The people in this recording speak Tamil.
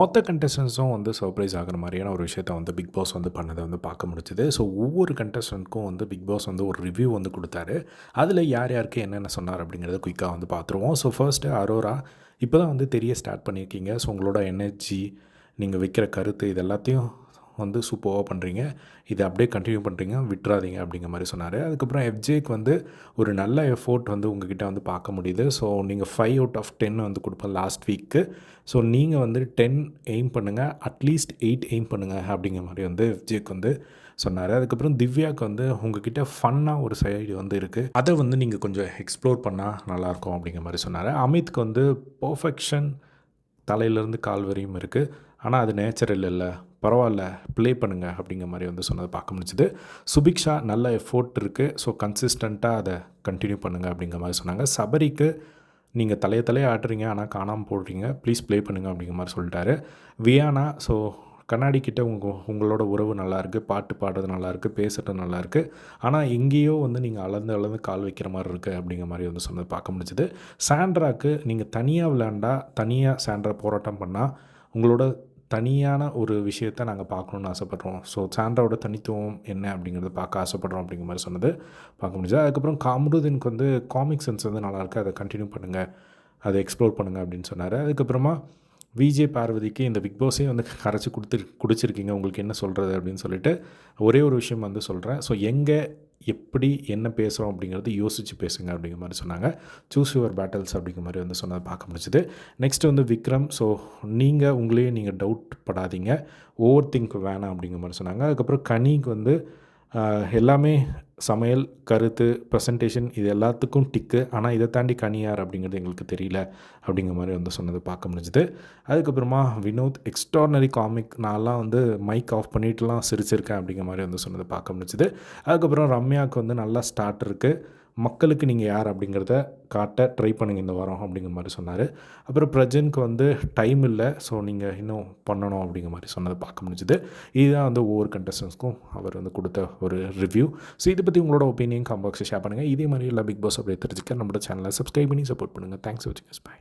மொத்த கண்டஸ்டன்ஸும் வந்து சர்ப்ரைஸ் ஆகிற மாதிரியான ஒரு விஷயத்த வந்து பிக் பாஸ் வந்து பண்ணதை வந்து பார்க்க முடிச்சுது ஸோ ஒவ்வொரு கண்டஸ்டன்ட்க்கும் வந்து பிக் பாஸ் வந்து ஒரு ரிவ்யூ வந்து கொடுத்தாரு. அதில் யார் யாருக்கு என்னென்ன சொன்னார் அப்படிங்கிறத குயிக்காக வந்து பார்த்துருவோம். ஸோ ஃபர்ஸ்ட்டு அரோரா இப்போ தான் வந்து தெரிய ஸ்டார்ட் பண்ணியிருக்கீங்க. ஸோ உங்களோட எனர்ஜி நீங்கள் வைக்கிற கருத்து இது எல்லாத்தையும் வந்து சூப்பராக பண்ணுறீங்க இதை அப்படியே கண்டினியூ பண்ணுறீங்க விட்டுறாதீங்க அப்படிங்கிற மாதிரி சொன்னார். அதுக்கப்புறம் எஃப்ஜேக்கு வந்து ஒரு நல்ல எஃபோர்ட் வந்து உங்ககிட்ட வந்து பார்க்க முடியுது. ஸோ நீங்கள் ஃபைவ் அவுட் ஆஃப் டென் வந்து கொடுப்பேன் லாஸ்ட் வீக்கு ஸோ நீங்கள் வந்து டென் எய்ம் பண்ணுங்கள் அட்லீஸ்ட் எயிட் எய்ம் பண்ணுங்கள் அப்படிங்கிற மாதிரி வந்து எஃப்ஜேக்கு வந்து சொன்னார். அதுக்கப்புறம் திவ்யாவுக்கு வந்து உங்ககிட்ட ஃபன்னாக ஒரு சைடு வந்து இருக்குது அதை வந்து நீங்கள் கொஞ்சம் எக்ஸ்ப்ளோர் பண்ணால் நல்லாயிருக்கும் அப்படிங்கிற மாதிரி சொன்னார். அமித்க்கு வந்து பர்ஃபெக்ஷன் தலையிலேருந்து கால் வரையும் இருக்குது ஆனால் அது நேச்சுரல் இல்லை. பரவாயில்ல ப்ளே பண்ணுங்கள் அப்படிங்கிற மாதிரி வந்து சொன்னதை பார்க்க முடிஞ்சுது. சுபிக்ஷா நல்ல எஃபோர்ட் இருக்குது ஸோ கன்சிஸ்டண்ட்டாக அதை கண்டினியூ பண்ணுங்கள் அப்படிங்கிற மாதிரி சொன்னாங்க. சபரிக்கு நீங்கள் தலைய தலையே ஆடுறீங்க ஆனால் காணாமல் போடுறீங்க. ப்ளீஸ் ப்ளே பண்ணுங்கள் அப்படிங்கிற மாதிரி சொல்லிட்டாரு. வியானா ஸோ கண்ணாடி கிட்ட உங்கள் உங்களோட உறவு நல்லாயிருக்கு பாட்டு பாடுறது நல்லாயிருக்கு பேசுகிறது நல்லாயிருக்கு ஆனால் எங்கேயோ வந்து நீங்கள் அளந்து அளந்து கால் வைக்கிற மாதிரி இருக்குது அப்படிங்கிற மாதிரி வந்து சொன்னது பார்க்க முடிஞ்சுது. சாண்ட்ராக்கு நீங்கள் தனியாக விளையாண்டா தனியாக சாண்ட்ரா போராட்டம் பண்ணால் உங்களோட தனியான ஒரு விஷயத்தை நாங்கள் பார்க்கணுன்னு ஆசைப்பட்றோம். ஸோ சாண்ட்ராவோட தனித்துவம் என்ன அப்படிங்கிறத பார்க்க ஆசைப்பட்றோம் அப்படிங்கிற மாதிரி சொன்னது. பார்க்க முடிஞ்சது. அதுக்கப்புறம் காமருதீனுக்கு வந்து காமிக் சென்ஸ் வந்து நல்லாயிருக்கு அதை கண்டினியூ பண்ணுங்கள் அதை எக்ஸ்ப்ளோர் பண்ணுங்கள் அப்படின்னு சொன்னார். அதுக்கப்புறமா விஜே பார்வதிக்கு இந்த பிக் பாஸே வந்து கரைச்சி கொடுத்து குடிச்சிருக்கீங்க. உங்களுக்கு என்ன சொல்கிறது அப்படின்னு சொல்லிட்டு ஒரே ஒரு விஷயம் வந்து சொல்கிறேன் ஸோ எங்கே எப்படி என்ன பேசுகிறோம் அப்படிங்கிறது யோசித்து பேசுங்க அப்படிங்கிற மாதிரி சொன்னாங்க. சூஸ் யுவர் பேட்டல்ஸ் அப்படிங்கிற மாதிரி வந்து சொன்னதை பார்க்க முடிச்சுது நெக்ஸ்ட் வந்து விக்ரம். ஸோ நீங்கள் உங்களையே நீங்கள் டவுட் படாதீங்க. ஓவர் திங்க் வேணாம் அப்படிங்கிற மாதிரி சொன்னாங்க. அதுக்கப்புறம் கனிக்கு வந்து எல்லாமே சமையல் கருத்து ப்ரெசன்டேஷன் இது எல்லாத்துக்கும் டிக்கு ஆனால் இதை தாண்டி கனியார் அப்படிங்கிறது எங்களுக்கு தெரியல அப்படிங்கிற மாதிரி வந்து சொன்னது பார்க்க முடிஞ்சுது. அதுக்கப்புறமா வினோத் எக்ஸ்ட்ரானரி காமிக் நான்லாம் வந்து மைக் ஆஃப் பண்ணிட்டுலாம் சிரிச்சிருக்கேன் அப்படிங்கிற மாதிரி வந்து சொன்னது பார்க்க முடிஞ்சுது. அதுக்கப்புறம் ரம்யாவுக்கு வந்து நல்லா ஸ்டார்ட் இருக்குது மக்களுக்கு நீங்கள் யார் அப்படிங்கிறத காட்ட ட்ரை பண்ணுங்கள் இந்த வாரம் அப்படிங்கிற மாதிரி சொன்னார். அப்புறம் பிரஜனுக்கு வந்து டைம் இல்லை ஸோ நீங்கள் இன்னும் பண்ணணும் அப்படிங்கிற மாதிரி சொன்னதை பார்க்க முடிஞ்சுது. இதுதான் வந்து ஒவ்வொரு கண்டஸ்டன்ஸ்க்கும் அவர் வந்து கொடுத்த ஒரு ரிவ்யூ ஸோ இதை பற்றி உங்களோட ஒப்பீனியன் காம்பாக்ஸை ஷேர் பண்ணுங்கள் இதே மாதிரி எல்லா பிக் பாஸ் அப்படியே தெரிஞ்சுக்க. நம்மளோட சேனலை சப்ஸ்கிரைப் பண்ணி சப்போர்ட் பண்ணுங்கள் தேங்க்ஸ் வச்சுக்கஸ் பாய்